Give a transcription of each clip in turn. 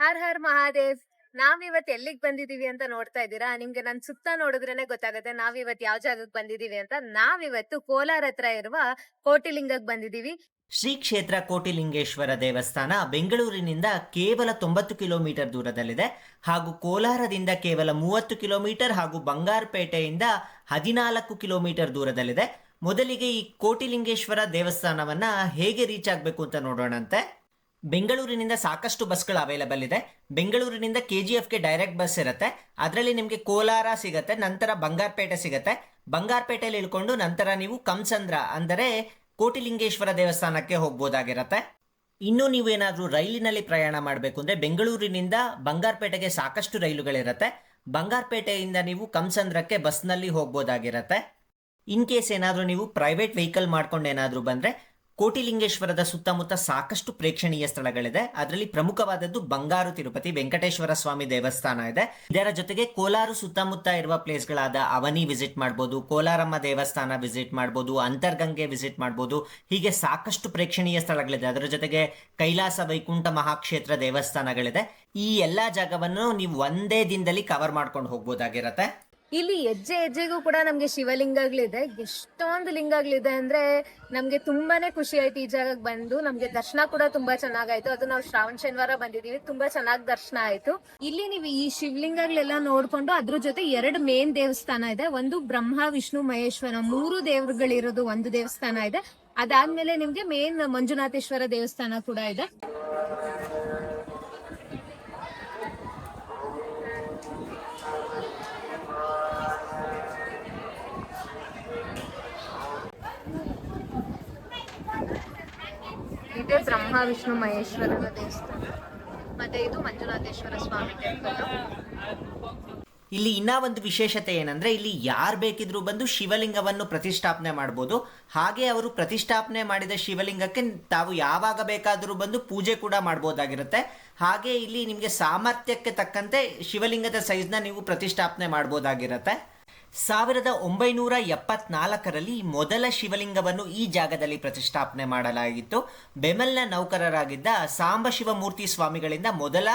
ಹರ್ ಹರ್ ಮಹಾದೇವ್ ನಾವ್ ಇವತ್ ಎಲ್ಲಿಗ್ ಬಂದಿದೀವಿ ಅಂತ ನೋಡ್ತಾ ಇದ್ದೀರಾ? ನಿಮ್ಗೆ ನನ್ ಸುತ್ತ ನೋಡಿದ್ರೇನೆ ಗೊತ್ತಾಗುತ್ತೆ. ನಾವ್ ಇವತ್ ಯಾವ ಜಾಗಕ್ಕೆ ಬಂದಿದೀವಿ ಅಂತ. ನಾವ್ ಇವತ್ತು ಕೋಲಾರ ಹತ್ರ ಇರುವ ಕೋಟಿಲಿಂಗಕ್ ಬಂದಿದೀವಿ. ಶ್ರೀ ಕ್ಷೇತ್ರ ಕೋಟಿಲಿಂಗೇಶ್ವರ ದೇವಸ್ಥಾನ ಬೆಂಗಳೂರಿನಿಂದ ಕೇವಲ ತೊಂಬತ್ತು ಕಿಲೋಮೀಟರ್ ದೂರದಲ್ಲಿದೆ ಹಾಗೂ ಕೋಲಾರದಿಂದ ಕೇವಲ ಮೂವತ್ತು ಕಿಲೋಮೀಟರ್ ಹಾಗೂ ಬಂಗಾರಪೇಟೆಯಿಂದ ಹದಿನಾಲ್ಕು ಕಿಲೋಮೀಟರ್ ದೂರದಲ್ಲಿದೆ. ಮೊದಲಿಗೆ ಈ ಕೋಟಿಲಿಂಗೇಶ್ವರ ದೇವಸ್ಥಾನವನ್ನ ಹೇಗೆ ರೀಚ್ ಆಗಬೇಕು ಅಂತ ನೋಡೋಣಂತೆ. ಬೆಂಗಳೂರಿನಿಂದ ಸಾಕಷ್ಟು ಬಸ್ಗಳು ಅವೈಲಬಲ್ ಇದೆ. ಬೆಂಗಳೂರಿನಿಂದ ಕೆ ಜಿ ಎಫ್ಗೆ ಡೈರೆಕ್ಟ್ ಬಸ್ ಇರುತ್ತೆ. ಅದರಲ್ಲಿ ನಿಮಗೆ ಕೋಲಾರ ಸಿಗುತ್ತೆ, ನಂತರ ಬಂಗಾರಪೇಟೆ ಸಿಗುತ್ತೆ. ಬಂಗಾರಪೇಟೆಯಲ್ಲಿ ಇಳ್ಕೊಂಡು ನಂತರ ನೀವು ಕಂಸಂದ್ರ ಅಂದರೆ ಕೋಟಿಲಿಂಗೇಶ್ವರ ದೇವಸ್ಥಾನಕ್ಕೆ ಹೋಗ್ಬೋದಾಗಿರತ್ತೆ. ಇನ್ನು ನೀವೇನಾದರೂ ರೈಲಿನಲ್ಲಿ ಪ್ರಯಾಣ ಮಾಡಬೇಕು ಅಂದರೆ ಬೆಂಗಳೂರಿನಿಂದ ಬಂಗಾರಪೇಟೆಗೆ ಸಾಕಷ್ಟು ರೈಲುಗಳಿರುತ್ತೆ. ಬಂಗಾರಪೇಟೆಯಿಂದ ನೀವು ಕಂಸಂದ್ರಕ್ಕೆ ಬಸ್ನಲ್ಲಿ ಹೋಗ್ಬೋದಾಗಿರತ್ತೆ. ಇನ್ ಕೇಸ್ ಏನಾದರೂ ನೀವು ಪ್ರೈವೇಟ್ ವೆಹಿಕಲ್ ಮಾಡ್ಕೊಂಡು ಏನಾದರೂ ಬಂದರೆ ಕೋಟಿಲಿಂಗೇಶ್ವರದ ಸುತ್ತಮುತ್ತ ಸಾಕಷ್ಟು ಪ್ರೇಕ್ಷಣೀಯ ಸ್ಥಳಗಳಿದೆ. ಅದರಲ್ಲಿ ಪ್ರಮುಖವಾದದ್ದು ಬಂಗಾರು ತಿರುಪತಿ, ವೆಂಕಟೇಶ್ವರ ಸ್ವಾಮಿ ದೇವಸ್ಥಾನ ಇದೆ. ಇದರ ಜೊತೆಗೆ ಕೋಲಾರ ಸುತ್ತಮುತ್ತ ಇರುವ ಪ್ಲೇಸ್ಗಳಾದ ಅವನಿ ವಿಸಿಟ್ ಮಾಡ್ಬೋದು, ಕೋಲಾರಮ್ಮ ದೇವಸ್ಥಾನ ವಿಸಿಟ್ ಮಾಡ್ಬೋದು, ಅಂತರ್ಗಂಗೆ ವಿಸಿಟ್ ಮಾಡ್ಬೋದು. ಹೀಗೆ ಸಾಕಷ್ಟು ಪ್ರೇಕ್ಷಣೀಯ ಸ್ಥಳಗಳಿದೆ. ಅದರ ಜೊತೆಗೆ ಕೈಲಾಸ ವೈಕುಂಠ ಮಹಾಕ್ಷೇತ್ರ ದೇವಸ್ಥಾನಗಳಿದೆ. ಈ ಎಲ್ಲಾ ಜಾಗವನ್ನು ನೀವು ಒಂದೇ ದಿನದಲ್ಲಿ ಕವರ್ ಮಾಡ್ಕೊಂಡು ಹೋಗ್ಬೋದಾಗಿರತ್ತೆ. ಇಲ್ಲಿ ಹೆಜ್ಜೆ ಹೆಜ್ಜೆಗೂ ಕೂಡ ನಮ್ಗೆ ಶಿವಲಿಂಗಗಳಿದೆ. ಎಷ್ಟೊಂದು ಲಿಂಗಗಳಿದೆ ಅಂದ್ರೆ ನಮ್ಗೆ ತುಂಬಾನೇ ಖುಷಿ ಆಯ್ತು ಈ ಜಾಗಕ್ಕೆ ಬಂದು. ನಮ್ಗೆ ದರ್ಶನ ಕೂಡ ತುಂಬಾ ಚೆನ್ನಾಗಾಯ್ತು. ಅದು ನಾವು ಶ್ರಾವಣ ಶನಿವಾರ ಬಂದಿದೀವಿ ತುಂಬಾ ಚೆನ್ನಾಗಿ ದರ್ಶನ ಆಯ್ತು. ಇಲ್ಲಿ ನೀವು ಈ ಶಿವಲಿಂಗಗಳೆಲ್ಲ ನೋಡ್ಕೊಂಡು ಅದ್ರ ಜೊತೆ ಎರಡು ಮೇನ್ ದೇವಸ್ಥಾನ ಇದೆ. ಒಂದು ಬ್ರಹ್ಮ, ವಿಷ್ಣು, ಮಹೇಶ್ವರ ಮೂರು ದೇವರುಗಳಿರೋದು ಒಂದು ದೇವಸ್ಥಾನ ಇದೆ. ಅದಾದ್ಮೇಲೆ ನಿಮ್ಗೆ ಮೇನ್ ಮಂಜುನಾಥೇಶ್ವರ ದೇವಸ್ಥಾನ ಕೂಡ ಇದೆ. ಬ್ರಹ್ಮ ಮಹೇಶ್ವರನ ದೇವಸ್ಥಾನ. ಮತ್ತೆ ಇದು ಮಂಜುನಾಥೇಶ್ವರ ಸ್ವಾಮಿ ಟೆಂಪಲ್. ಇಲ್ಲಿ ಇನ್ನ ಒಂದು ವಿಶೇಷತೆ ಏನಂದ್ರೆ ಇಲ್ಲಿ ಯಾರು ಬೇಕಿದ್ರೂ ಬಂದು ಶಿವಲಿಂಗವನ್ನು ಪ್ರತಿಷ್ಠಾಪನೆ ಮಾಡ್ಬೋದು. ಹಾಗೆ ಅವರು ಪ್ರತಿಷ್ಠಾಪನೆ ಮಾಡಿದ ಶಿವಲಿಂಗಕ್ಕೆ ತಾವು ಯಾವಾಗ ಬೇಕಾದರೂ ಬಂದು ಪೂಜೆ ಕೂಡ ಮಾಡ್ಬೋದಾಗಿರುತ್ತೆ. ಹಾಗೆ ಇಲ್ಲಿ ನಿಮಗೆ ಸಾಮರ್ಥ್ಯಕ್ಕೆ ತಕ್ಕಂತೆ ಶಿವಲಿಂಗದ ಸೈಜ್ನ ನೀವು ಪ್ರತಿಷ್ಠಾಪನೆ ಮಾಡ್ಬೋದಾಗಿರುತ್ತೆ. ಸಾವಿರದ ಒಂಬೈನೂರ ಎಪ್ಪತ್ನಾಲ್ಕರಲ್ಲಿ ಮೊದಲ ಶಿವಲಿಂಗವನ್ನು ಈ ಜಾಗದಲ್ಲಿ ಪ್ರತಿಷ್ಠಾಪನೆ ಮಾಡಲಾಗಿತ್ತು. ಬೆಮಲ್ನ ನೌಕರರಾಗಿದ್ದ ಸಾಂಬ ಶಿವಮೂರ್ತಿ ಸ್ವಾಮಿಗಳಿಂದ ಮೊದಲ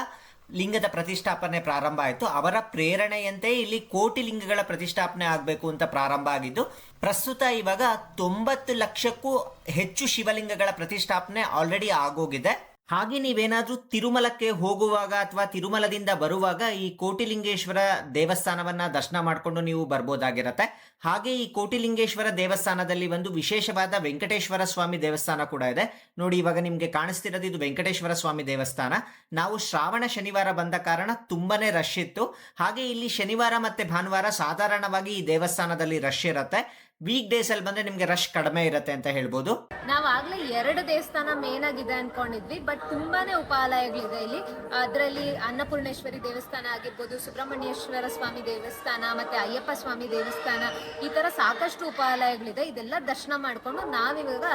ಲಿಂಗದ ಪ್ರತಿಷ್ಠಾಪನೆ ಪ್ರಾರಂಭ ಆಯಿತು. ಅವರ ಪ್ರೇರಣೆಯಂತೆ ಇಲ್ಲಿ ಕೋಟಿ ಲಿಂಗಗಳ ಪ್ರತಿಷ್ಠಾಪನೆ ಆಗಬೇಕು ಅಂತ ಪ್ರಾರಂಭ ಆಗಿದ್ದು, ಪ್ರಸ್ತುತ ಇವಾಗ ತೊಂಬತ್ತು ಲಕ್ಷಕ್ಕೂ ಹೆಚ್ಚು ಶಿವಲಿಂಗಗಳ ಪ್ರತಿಷ್ಠಾಪನೆ ಆಲ್ರೆಡಿ ಆಗೋಗಿದೆ. ಹಾಗೆ ನೀವೇನಾದರೂ ತಿರುಮಲಕ್ಕೆ ಹೋಗುವಾಗ ಅಥವಾ ತಿರುಮಲದಿಂದ ಬರುವಾಗ ಈ ಕೋಟಿಲಿಂಗೇಶ್ವರ ದೇವಸ್ಥಾನವನ್ನ ದರ್ಶನ ಮಾಡಿಕೊಂಡು ನೀವು ಬರ್ಬೋದಾಗಿರತ್ತೆ. ಹಾಗೆ ಈ ಕೋಟಿಲಿಂಗೇಶ್ವರ ದೇವಸ್ಥಾನದಲ್ಲಿ ಒಂದು ವಿಶೇಷವಾದ ವೆಂಕಟೇಶ್ವರ ಸ್ವಾಮಿ ದೇವಸ್ಥಾನ ಕೂಡ ಇದೆ. ನೋಡಿ, ಇವಾಗ ನಿಮಗೆ ಕಾಣಿಸ್ತಿರೋದು ಇದು ವೆಂಕಟೇಶ್ವರ ಸ್ವಾಮಿ ದೇವಸ್ಥಾನ. ನಾವು ಶ್ರಾವಣ ಶನಿವಾರ ಬಂದ ಕಾರಣ ತುಂಬಾನೇ ರಶ್ ಇತ್ತು. ಹಾಗೆ ಇಲ್ಲಿ ಶನಿವಾರ ಮತ್ತೆ ಭಾನುವಾರ ಸಾಧಾರಣವಾಗಿ ಈ ದೇವಸ್ಥಾನದಲ್ಲಿ ರಶ್ ಇರುತ್ತೆ. ವೀಕ್ ಡೇಸ್ ಅಲ್ಲಿ ಬಂದ್ರೆ ನಿಮ್ಗೆ ರಶ್ ಕಡಿಮೆ ಇರುತ್ತೆ ಅಂತ ಹೇಳ್ಬೋದು. ನಾವು ಆಗ್ಲೇ ಎರಡು ದೇವಸ್ಥಾನ ಮೇನ್ ಆಗಿದೆ ಅನ್ಕೊಂಡಿದ್ವಿ ಬಟ್ ತುಂಬಾನೇ ಉಪಾಲಯಗಳಿದೆ ಇಲ್ಲಿ. ಅದರಲ್ಲಿ ಅನ್ನಪೂರ್ಣೇಶ್ವರಿ ದೇವಸ್ಥಾನ ಆಗಿರ್ಬೋದು, ಸುಬ್ರಹ್ಮಣ್ಯೇಶ್ವರ ಸ್ವಾಮಿ ದೇವಸ್ಥಾನ, ಮತ್ತೆ ಅಯ್ಯಪ್ಪ ಸ್ವಾಮಿ ದೇವಸ್ಥಾನ, ಈ ತರ ಸಾಕಷ್ಟು ಉಪಾಲಯಗಳಿದೆ. ಇದೆಲ್ಲ ದರ್ಶನ ಮಾಡ್ಕೊಂಡು ನಾವಿವಾಗ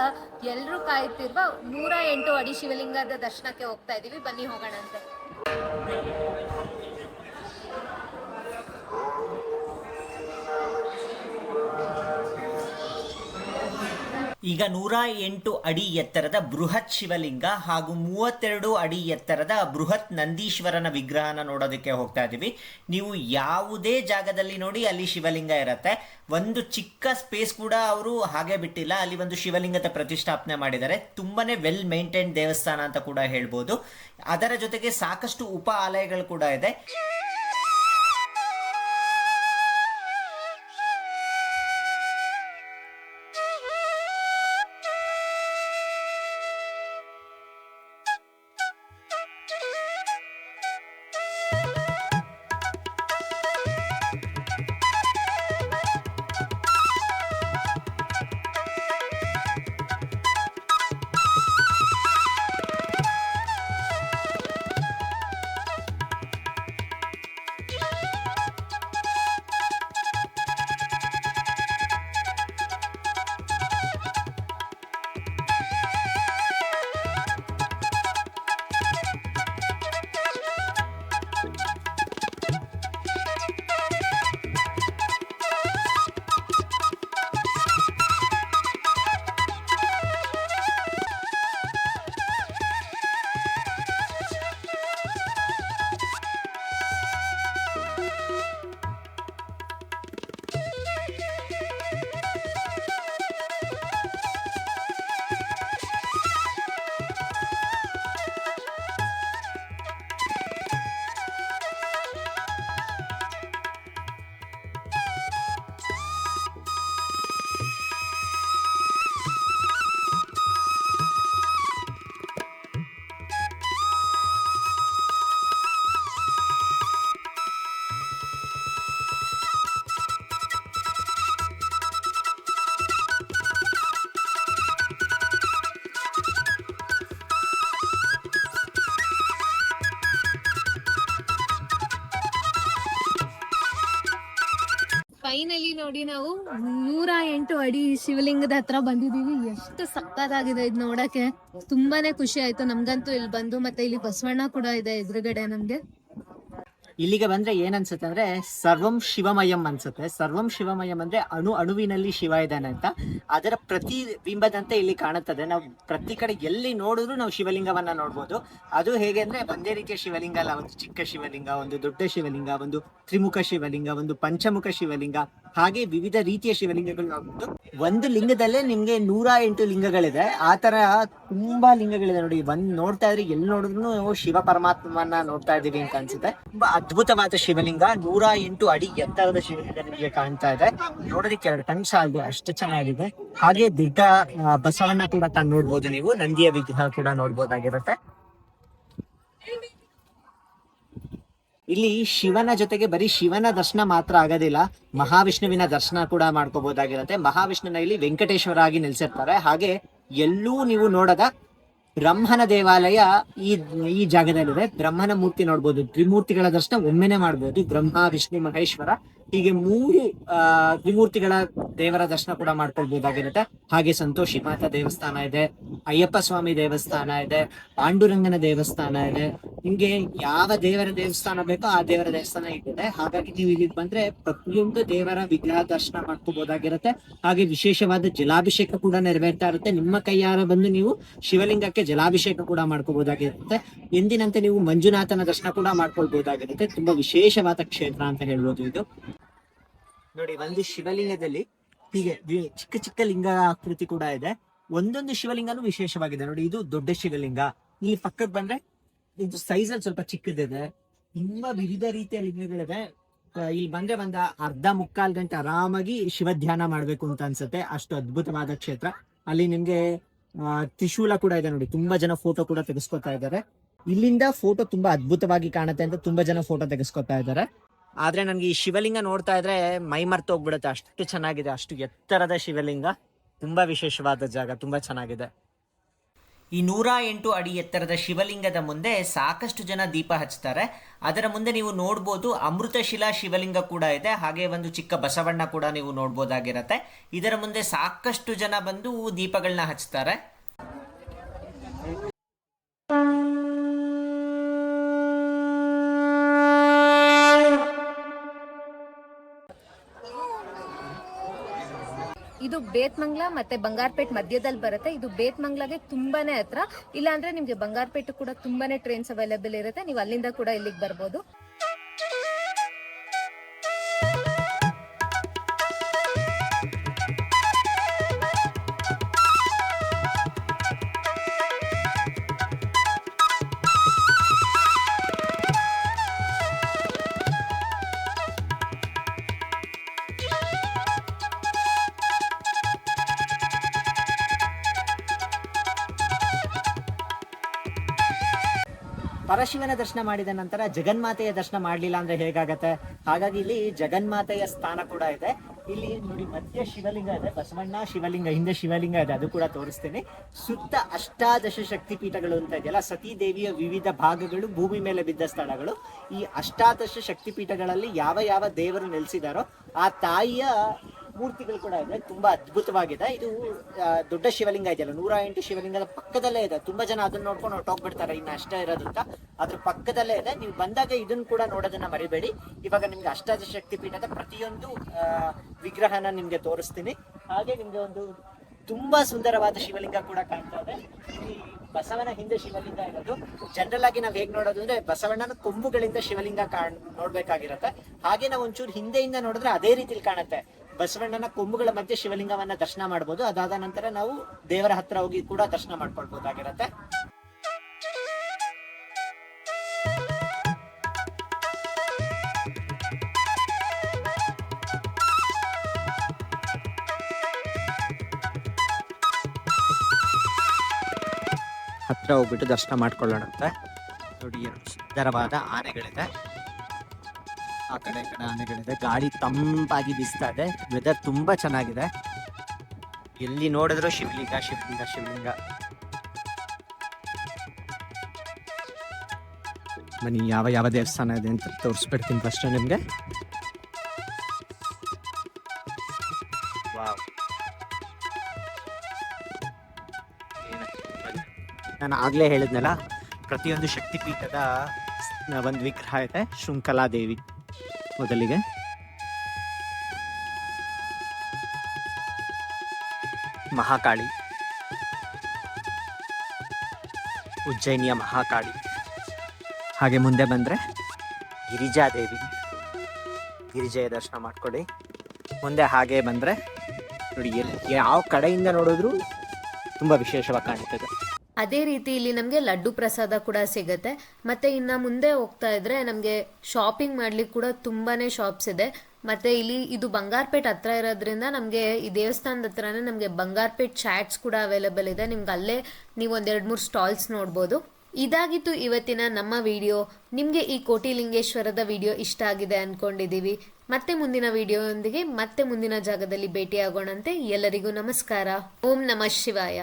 ಎಲ್ರು ಕಾಯ್ತಿರುವ ನೂರ ಎಂಟು ಅಡಿ ಶಿವಲಿಂಗದ ದರ್ಶನಕ್ಕೆ ಹೋಗ್ತಾ ಇದೀವಿ. ಬನ್ನಿ ಹೋಗೋಣಂತೆ. ಈಗ ನೂರ ಎಂಟು ಅಡಿ ಎತ್ತರದ ಬೃಹತ್ ಶಿವಲಿಂಗ ಹಾಗೂ ಮೂವತ್ತೆರಡು ಅಡಿ ಎತ್ತರದ ಬೃಹತ್ ನಂದೀಶ್ವರನ ವಿಗ್ರಹನ ನೋಡೋದಕ್ಕೆ ಹೋಗ್ತಾ ಇದೀವಿ. ನೀವು ಯಾವುದೇ ಜಾಗದಲ್ಲಿ ನೋಡಿ ಅಲ್ಲಿ ಶಿವಲಿಂಗ ಇರತ್ತೆ. ಒಂದು ಚಿಕ್ಕ ಸ್ಪೇಸ್ ಕೂಡ ಅವರು ಹಾಗೆ ಬಿಟ್ಟಿಲ್ಲ. ಅಲ್ಲಿ ಒಂದು ಶಿವಲಿಂಗದ ಪ್ರತಿಷ್ಠಾಪನೆ ಮಾಡಿದ್ದಾರೆ. ತುಂಬಾನೇ ವೆಲ್ ಮೇಂಟೈನ್ ದೇವಸ್ಥಾನ ಅಂತ ಕೂಡ ಹೇಳ್ಬೋದು. ಅದರ ಜೊತೆಗೆ ಸಾಕಷ್ಟು ಉಪ ಆಲಯಗಳು ಕೂಡ ಇದೆ. ನೋಡಿ ನಾವು ನೂರ ಎಂಟು ಅಡಿ ಶಿವಲಿಂಗದ ಹತ್ರ ಬಂದಿದೀವಿ ಎಷ್ಟು ಸಕ್ಕತ್ತಾಗಿದೆ ಇದು ನೋಡಕ್ಕೆ. ತುಂಬಾನೇ ಖುಷಿ ಆಯ್ತು. ನಮ್ಗಂತೂ ಇಲ್ಲಿ ಬಂದು ಮತ್ತೆ ಇಲ್ಲಿ ಬಸವಣ್ಣ ಕೂಡ ಇದೆ ಎದುರುಗಡೆ ನಮ್ಗೆ. ಇಲ್ಲಿಗೆ ಬಂದ್ರೆ ಏನ್ ಅನ್ಸುತ್ತೆ ಅಂದ್ರೆ ಸರ್ವಂ ಶಿವಮಯಂ ಅನ್ಸುತ್ತೆ. ಸರ್ವಂ ಶಿವಮಯಂ ಅಂದ್ರೆ ಅಣು ಅಣುವಿನಲ್ಲಿ ಶಿವ ಇದ್ದಾನೆ ಅಂತ. ಅದರ ಪ್ರತಿ ಬಿಂಬದಂತೆ ಇಲ್ಲಿ ಕಾಣುತ್ತದೆ. ನಾವು ಪ್ರತಿ ಕಡೆ ಎಲ್ಲಿ ನೋಡಿದ್ರು ನಾವು ಶಿವಲಿಂಗವನ್ನ ನೋಡ್ಬೋದು. ಅದು ಹೇಗೆ ಅಂದ್ರೆ ಒಂದೇ ರೀತಿಯ ಶಿವಲಿಂಗ ಅಲ್ಲ, ಒಂದು ಚಿಕ್ಕ ಶಿವಲಿಂಗ, ಒಂದು ದೊಡ್ಡ ಶಿವಲಿಂಗ, ಒಂದು ತ್ರಿಮುಖ ಶಿವಲಿಂಗ, ಒಂದು ಪಂಚಮುಖ ಶಿವಲಿಂಗ. ಹಾಗೆ ವಿವಿಧ ರೀತಿಯ ಶಿವಲಿಂಗಗಳು ಆಗುತ್ತೆ ಒಂದು ಲಿಂಗದಲ್ಲೇ ನಿಮ್ಗೆ ನೂರ ಎಂಟು ಲಿಂಗಗಳಿದೆ. ಆ ತರ ತುಂಬಾ ಲಿಂಗಗಳಿದೆ ನೋಡಿ. ಒಂದ್ ನೋಡ್ತಾ ಇದ್ರೆ ಎಲ್ಲಿ ನೋಡಿದ್ರು ಶಿವ ಪರಮಾತ್ಮನ ನೋಡ್ತಾ ಇದೀವಿ ಅಂತ ಅನ್ಸುತ್ತೆ. ತುಂಬಾ ಅದ್ಭುತವಾದ ಶಿವಲಿಂಗ. ನೂರ ಎಂಟು ಅಡಿ ಎತ್ತರದ ಶಿವಲಿಂಗ ನಿಮಗೆ ಕಾಣ್ತಾ ಇದೆ. ನೋಡೋದಕ್ಕೆ ಎರಡು ಕಣ್ ಸಾಲದು. ಅಷ್ಟು ಚೆನ್ನಾಗಿದೆ. ಹಾಗೆ ದಿಟ್ಟ ಬಸವಣ್ಣ ಕೂಡ ತಾನು ನೋಡ್ಬೋದು ನೀವು. ನಂದಿಯ ವಿಗ್ರಹ ಕೂಡ ನೋಡ್ಬೋದಾಗಿರುತ್ತೆ. ಇಲ್ಲಿ ಶಿವನ ಜೊತೆಗೆ ಬರೀ ಶಿವನ ದರ್ಶನ ಮಾತ್ರ ಆಗೋದಿಲ್ಲ. ಮಹಾವಿಷ್ಣುವಿನ ದರ್ಶನ ಕೂಡ ಮಾಡ್ಕೋಬಹುದಾಗಿರುತ್ತೆ ಮಹಾವಿಷ್ಣುನ ಇಲ್ಲಿ ವೆಂಕಟೇಶ್ವರ ಆಗಿ ನಿಲ್ಸಿರ್ತಾರೆ. ಹಾಗೆ ಎಲ್ಲೂ ನೀವು ನೋಡದ ಬ್ರಹ್ಮನ ದೇವಾಲಯ ಈ ಈ ಜಾಗದಲ್ಲಿದೆ. ಬ್ರಹ್ಮನ ಮೂರ್ತಿ ನೋಡ್ಬೋದು. ತ್ರಿಮೂರ್ತಿಗಳ ದರ್ಶನ ಒಮ್ಮೆನೆ ಮಾಡ್ಬೋದು. ಬ್ರಹ್ಮ, ವಿಷ್ಣು, ಮಹೇಶ್ವರ. ಹೀಗೆ ಮೂರು ತ್ರಿಮೂರ್ತಿಗಳ ದೇವರ ದರ್ಶನ ಕೂಡ ಮಾಡ್ಕೊಳ್ಬಹುದಾಗಿರುತ್ತೆ ಹಾಗೆ ಸಂತೋಷಿ ಮಾತಾ ದೇವಸ್ಥಾನ ಇದೆ. ಅಯ್ಯಪ್ಪ ಸ್ವಾಮಿ ದೇವಸ್ಥಾನ ಇದೆ. ಪಾಂಡುರಂಗನ ದೇವಸ್ಥಾನ ಇದೆ. ನಿಮ್ಗೆ ಯಾವ ದೇವರ ದೇವಸ್ಥಾನ ಬೇಕೋ ಆ ದೇವರ ದೇವಸ್ಥಾನ ಇಟ್ಟಿದೆ. ಹಾಗಾಗಿ ನೀವು ಇಲ್ಲಿಗೆ ಬಂದ್ರೆ ಪ್ರತಿಯೊಂದು ದೇವರ ವಿಗ್ರಹ ದರ್ಶನ ಮಾಡ್ಕೋಬಹುದಾಗಿರುತ್ತೆ. ಹಾಗೆ ವಿಶೇಷವಾದ ಜಲಾಭಿಷೇಕ ಕೂಡ ನೆರವೇರ್ತಾ ಇರುತ್ತೆ. ನಿಮ್ಮ ಕೈಯಾರ ಬಂದು ನೀವು ಶಿವಲಿಂಗಕ್ಕೆ ಜಲಾಭಿಷೇಕ ಕೂಡ ಮಾಡ್ಕೋಬಹುದಾಗಿರುತ್ತೆ. ಎಂದಿನಂತೆ ನೀವು ಮಂಜುನಾಥನ ದರ್ಶನ ಕೂಡ ಮಾಡ್ಕೊಳ್ಬಹುದಾಗಿರುತ್ತೆ. ತುಂಬಾ ವಿಶೇಷವಾದ ಕ್ಷೇತ್ರ ಅಂತ ಹೇಳ್ಬೋದು ಇದು. ನೋಡಿ, ಒಂದು ಶಿವಲಿಂಗದಲ್ಲಿ ಹೀಗೆ ಚಿಕ್ಕ ಚಿಕ್ಕ ಲಿಂಗ ಆಕೃತಿ ಕೂಡ ಇದೆ. ಒಂದೊಂದು ಶಿವಲಿಂಗನು ವಿಶೇಷವಾಗಿದೆ. ನೋಡಿ, ಇದು ದೊಡ್ಡ ಶಿವಲಿಂಗ. ಇಲ್ಲಿ ಪಕ್ಕಕ್ಕೆ ಬಂದ್ರೆ ಇದು ಸೈಜ್ ಅಲ್ಲಿ ಸ್ವಲ್ಪ ಚಿಕ್ಕದಿದೆ. ತುಂಬಾ ವಿವಿಧ ರೀತಿಯ ಲಿಂಗಗಳಿದೆ ಇಲ್ಲಿ ಬಂದ್ರೆ ಬಂದ ಅರ್ಧ ಮುಕ್ಕಾಲ್ ಗಂಟೆ ಆರಾಮಾಗಿ ಶಿವ ಧ್ಯಾನ ಮಾಡ್ಬೇಕು ಅಂತ ಅನ್ಸುತ್ತೆ. ಅಷ್ಟು ಅದ್ಭುತವಾದ ಕ್ಷೇತ್ರ. ಅಲ್ಲಿ ನಿಮ್ಗೆ ತ್ರಿಶೂಲ ಕೂಡ ಇದೆ ನೋಡಿ. ತುಂಬಾ ಜನ ಫೋಟೋ ಕೂಡ ತೆಗೆಸ್ಕೊತಾ ಇದ್ದಾರೆ. ಇಲ್ಲಿಂದ ಫೋಟೋ ತುಂಬಾ ಅದ್ಭುತವಾಗಿ ಕಾಣುತ್ತೆ ಅಂತ ತುಂಬಾ ಜನ ಫೋಟೋ ತೆಗೆಸ್ಕೊತಾ ಇದ್ದಾರೆ. ಆದ್ರೆ ನನ್ಗೆ ಈ ಶಿವಲಿಂಗ ನೋಡ್ತಾ ಇದ್ರೆ ಮೈ ಮರ್ತು ಹೋಗ್ಬಿಡುತ್ತೆ. ಅಷ್ಟು ಚೆನ್ನಾಗಿದೆ. ಅಷ್ಟು ಎತ್ತರದ ಶಿವಲಿಂಗ. ತುಂಬಾ ವಿಶೇಷವಾದ ಜಾಗ. ತುಂಬಾ ಚೆನ್ನಾಗಿದೆ. ಈ ನೂರ ಎಂಟು ಅಡಿ ಎತ್ತರದ ಶಿವಲಿಂಗದ ಮುಂದೆ ಸಾಕಷ್ಟು ಜನ ದೀಪ ಹಚ್ತಾರೆ ಅದರ ಮುಂದೆ ನೀವು ನೋಡ್ಬೋದು ಅಮೃತಶಿಲಾ ಶಿವಲಿಂಗ ಕೂಡ ಇದೆ. ಹಾಗೆ ಒಂದು ಚಿಕ್ಕ ಬಸವಣ್ಣ ಕೂಡ ನೀವು ನೋಡ್ಬೋದಾಗಿರತ್ತೆ. ಇದರ ಮುಂದೆ ಸಾಕಷ್ಟು ಜನ ಬಂದು ದೀಪಗಳನ್ನ ಹಚ್ತಾರೆ ಇದು ಬೇತ್ಮಂಗ್ಲ ಮತ್ತೆ ಬಂಗಾರಪೇಟ್ ಮಧ್ಯದಲ್ಲಿ ಬರುತ್ತೆ. ಇದು ಬೇತ್ಮಂಗ್ಲಾಗೆ ತುಂಬಾನೇ ಹತ್ರ. ಇಲ್ಲಾಂದ್ರೆ ನಿಮ್ಗೆ ಬಂಗಾರಪೇಟು ಕೂಡ ತುಂಬಾನೇ ಟ್ರೈನ್ಸ್ ಅವೈಲೇಬಲ್ ಇರುತ್ತೆ. ನೀವು ಅಲ್ಲಿಂದ ಕೂಡ ಇಲ್ಲಿಗೆ ಬರ್ಬೋದು. ಪರಶಿವನ ದರ್ಶನ ಮಾಡಿದ ನಂತರ ಜಗನ್ಮಾತೆಯ ದರ್ಶನ ಮಾಡ್ಲಿಲ್ಲ ಅಂದ್ರೆ ಹೇಗಾಗತ್ತೆ? ಹಾಗಾಗಿ ಇಲ್ಲಿ ಜಗನ್ಮಾತೆಯ ಸ್ಥಾನ ಕೂಡ ಇದೆ. ಇಲ್ಲಿ ನೋಡಿ, ಮಧ್ಯ ಶಿವಲಿಂಗ ಇದೆ, ಬಸವಣ್ಣ ಶಿವಲಿಂಗ, ಹಿಂದೆ ಶಿವಲಿಂಗ ಇದೆ, ಅದು ಕೂಡ ತೋರಿಸ್ತೀನಿ. ಸುತ್ತ ಅಷ್ಟಾದಶ ಶಕ್ತಿ ಪೀಠಗಳು ಅಂತ ಇದೆಯಲ್ಲ ಸತೀ ದೇವಿಯ ವಿವಿಧ ಭಾಗಗಳು, ಭೂಮಿ ಮೇಲೆ ಬಿದ್ದ ಸ್ಥಳಗಳು. ಈ ಅಷ್ಟಾದಶ ಶಕ್ತಿ ಪೀಠಗಳಲ್ಲಿ ಯಾವ ಯಾವ ದೇವರು ನೆಲೆಸಿದಾರೋ, ಆ ತಾಯಿಯ ಮೂರ್ತಿಗಳು ಕೂಡ ಇದೆ. ತುಂಬಾ ಅದ್ಭುತವಾಗಿದೆ. ಇದು ದೊಡ್ಡ ಶಿವಲಿಂಗ ಇದೆಯಲ್ಲ, ನೂರ ಎಂಟು ಶಿವಲಿಂಗದ ಪಕ್ಕದಲ್ಲೇ ಇದೆ. ತುಂಬಾ ಜನ ಅದನ್ನ ನೋಡ್ಕೊಂಡು ಹೊರಟೋಗ್ಬಿಡ್ತಾರೆ ಇನ್ನು ಅಷ್ಟೇ ಇರೋದು ಅಂತ. ಅದ್ರ ಪಕ್ಕದಲ್ಲೇ ಇದೆ. ನೀವು ಬಂದಾಗ ಇದನ್ನ ಕೂಡ ನೋಡೋದನ್ನ ಮರಿಬೇಡಿ. ಇವಾಗ ನಿಮ್ಗೆ ಅಷ್ಟಾದ ಶಕ್ತಿ ಪೀಠದ ಪ್ರತಿಯೊಂದು ವಿಗ್ರಹನ ನಿಮ್ಗೆ ತೋರಿಸ್ತೀನಿ. ಹಾಗೆ ನಿಮ್ಗೆ ಒಂದು ತುಂಬಾ ಸುಂದರವಾದ ಶಿವಲಿಂಗ ಕೂಡ ಕಾಣ್ತಾ ಇದೆ. ಬಸವನ ಹಿಂದೆ ಶಿವಲಿಂಗ ಇರೋದು. ಜನರಲ್ ಆಗಿ ನಾವ್ ಹೇಗ್ ನೋಡೋದು ಅಂದ್ರೆ ಬಸವಣ್ಣನ ಕೊಂಬುಗಳಿಂದ ಶಿವಲಿಂಗ ಕಾಣ್, ನೋಡ್ಬೇಕಾಗಿರತ್ತೆ. ಹಾಗೆ ನಾವ್ ಒಂಚೂರು ಹಿಂದೆಯಿಂದ ನೋಡಿದ್ರೆ ಅದೇ ರೀತಿಲಿ ಕಾಣುತ್ತೆ. ಬಸವಣ್ಣನ ಕೊಂಬುಗಳ ಮಧ್ಯೆ ಶಿವಲಿಂಗವನ್ನ ದರ್ಶನ ಮಾಡ್ಬೋದು. ಅದಾದ ನಂತರ ನಾವು ದೇವರ ಹತ್ರ ಹೋಗಿ ಕೂಡ ದರ್ಶನ ಮಾಡ್ಕೊಳ್ಬಹುದಾಗಿರತ್ತೆ ಹತ್ರ ಹೋಗ್ಬಿಟ್ಟು ದರ್ಶನ ಮಾಡ್ಕೊಳ್ಳೋಣಂತೆ. ನೋಡಿ ಎರಡು ಸುಂದರವಾದ ಆನೆಗಳಿದೆ. ಆ ಕಡೆ ಕಡೆ ಆನೆಗಳಿದೆ ಗಾಳಿ ತಂಪಾಗಿ ಬೀಸ್ತಾ ಇದೆ. ವೆದರ್ ತುಂಬಾ ಚೆನ್ನಾಗಿದೆ. ಎಲ್ಲಿ ನೋಡಿದ್ರು ಶಿವಲಿಂಗ ಶಿವಲಿಂಗ ಶಿವಲಿಂಗ. ಬನ್ನಿ, ಯಾವ ಯಾವ ದೇವಸ್ಥಾನ ಇದೆ ಅಂತ ತೋರಿಸ್ಬಿಡ್ತೀನಿ ಫಸ್ಟ್ ನಿಮಗೆ. ನಾನು ಆಗ್ಲೇ ಹೇಳಿದ್ನಲ್ಲ, ಪ್ರತಿಯೊಂದು ಶಕ್ತಿಪೀಠದ ಒಂದು ವಿಗ್ರಹ ಇದೆ ಶೃಂಖಲಾ ದೇವಿ. ಮೊದಲಿಗೆ? ಮಹಾಕಾಳಿ. ಉಜ್ಜಯಿನಿಯ ಮಹಾಕಾಳಿ. ಹಾಗೆ ಮುಂದೆ ಬಂದರೆ? ಗಿರಿಜಾದೇವಿ. ಗಿರಿಜೆಯ ದರ್ಶನ ಮಾಡ್ಕೊಳ್ಳಿ. ಮುಂದೆ ಹಾಗೆ ಬಂದರೆ ನೋಡಿ ಎಲ್ಲಿ ಯಾವ ಕಡೆಯಿಂದ ನೋಡಿದ್ರು ತುಂಬ ವಿಶೇಷವಾಗಿ ಕಾಣ್ತದೆ. ಅದೇ ರೀತಿ ಇಲ್ಲಿ ನಮಗೆ ಲಡ್ಡು ಪ್ರಸಾದ ಕೂಡ ಸಿಗುತ್ತೆ. ಮತ್ತೆ ಇನ್ನ ಮುಂದೆ ಹೋಗ್ತಾ ಇದ್ರೆ ನಮಗೆ ಶಾಪಿಂಗ್ ಮಾಡ್ಲಿಕ್ಕೆ ಕೂಡ ತುಂಬಾನೇ ಶಾಪ್ಸ್ ಇದೆ. ಮತ್ತೆ ಇಲ್ಲಿ ಇದು ಬಂಗಾರಪೇಟ್ ಹತ್ರ ಇರೋದ್ರಿಂದ ನಮಗೆ ಈ ದೇವಸ್ಥಾನದ ಹತ್ರನೇ ನಮಗೆ ಬಂಗಾರಪೇಟ್ ಚಾಟ್ಸ್ ಕೂಡ ಅವೈಲೇಬಲ್ ಇದೆ. ನಿಮ್ಗೆ ಅಲ್ಲೇ ನೀವು ಒಂದೆರಡು ಮೂರು ಸ್ಟಾಲ್ಸ್ ನೋಡ್ಬೋದು. ಇದಾಗಿತ್ತು ಇವತ್ತಿನ ನಮ್ಮ ವಿಡಿಯೋ ನಿಮಗೆ ಈ ಕೋಟಿ ಲಿಂಗೇಶ್ವರದ ವಿಡಿಯೋ ಇಷ್ಟ ಆಗಿದೆ ಅನ್ಕೊಂಡಿದೀವಿ. ಮತ್ತೆ ಮುಂದಿನ ವಿಡಿಯೋಯೊಂದಿಗೆ ಮತ್ತೆ ಮುಂದಿನ ಜಾಗದಲ್ಲಿ ಭೇಟಿಯಾಗೋಣಂತೆ. ಎಲ್ಲರಿಗೂ ನಮಸ್ಕಾರ. ಓಂ ನಮಃ ಶಿವಾಯ.